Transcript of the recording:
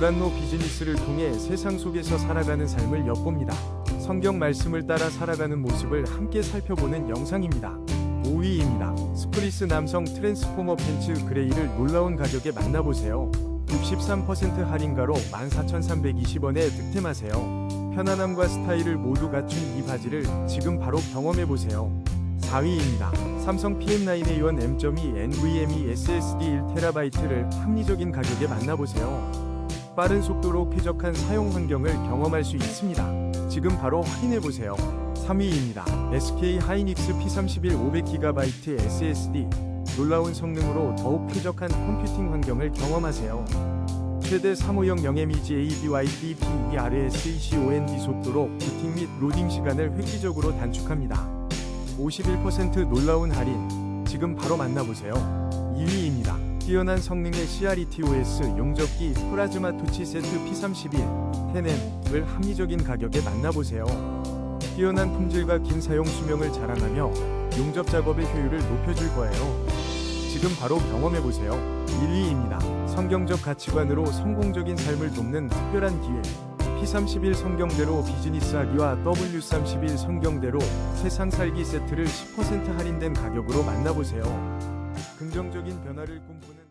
두란노 비즈니스를 통해 세상 속에서 살아가는 삶을 엿봅니다. 성경 말씀을 따라 살아가는 모습을 함께 살펴보는 영상입니다. 5위입니다. 스프리스 남성 트랜스포머 팬츠 그레이를 놀라운 가격에 만나보세요. 63% 할인가로 14,320원에 득템하세요. 편안함과 스타일을 모두 갖춘 이 바지를 지금 바로 경험해보세요. 4위입니다. 삼성 PM9A1 M.2 NVMe SSD 1TB를 합리적인 가격에 만나보세요. 빠른 속도로 쾌적한 사용 환경을 경험할 수 있습니다. 지금 바로 확인해보세요. 3위입니다. SK 하이닉스 P31 500GB SSD 놀라운 성능으로 더욱 쾌적한 컴퓨팅 환경을 경험하세요. 최대 3호형 0MEG ABYD PERSECOND 속도로 부팅 및 로딩 시간을 획기적으로 단축합니다. 51% 놀라운 할인 지금 바로 만나보세요. 2위입니다. 뛰어난 성능의 CRETOS 용접기 플라즈마 투치 세트 P31 테넨을 합리적인 가격에 만나보세요. 뛰어난 품질과 긴 사용 수명을 자랑하며 용접 작업의 효율을 높여줄 거예요. 지금 바로 경험해보세요. 1위입니다. 성경적 가치관으로 성공적인 삶을 돕는 특별한 기회. P31 성경대로 비즈니스 하기와 W31 성경대로 세상 살기 세트를 10% 할인된 가격으로 만나보세요. 긍정적인 변화를 꿈꾸는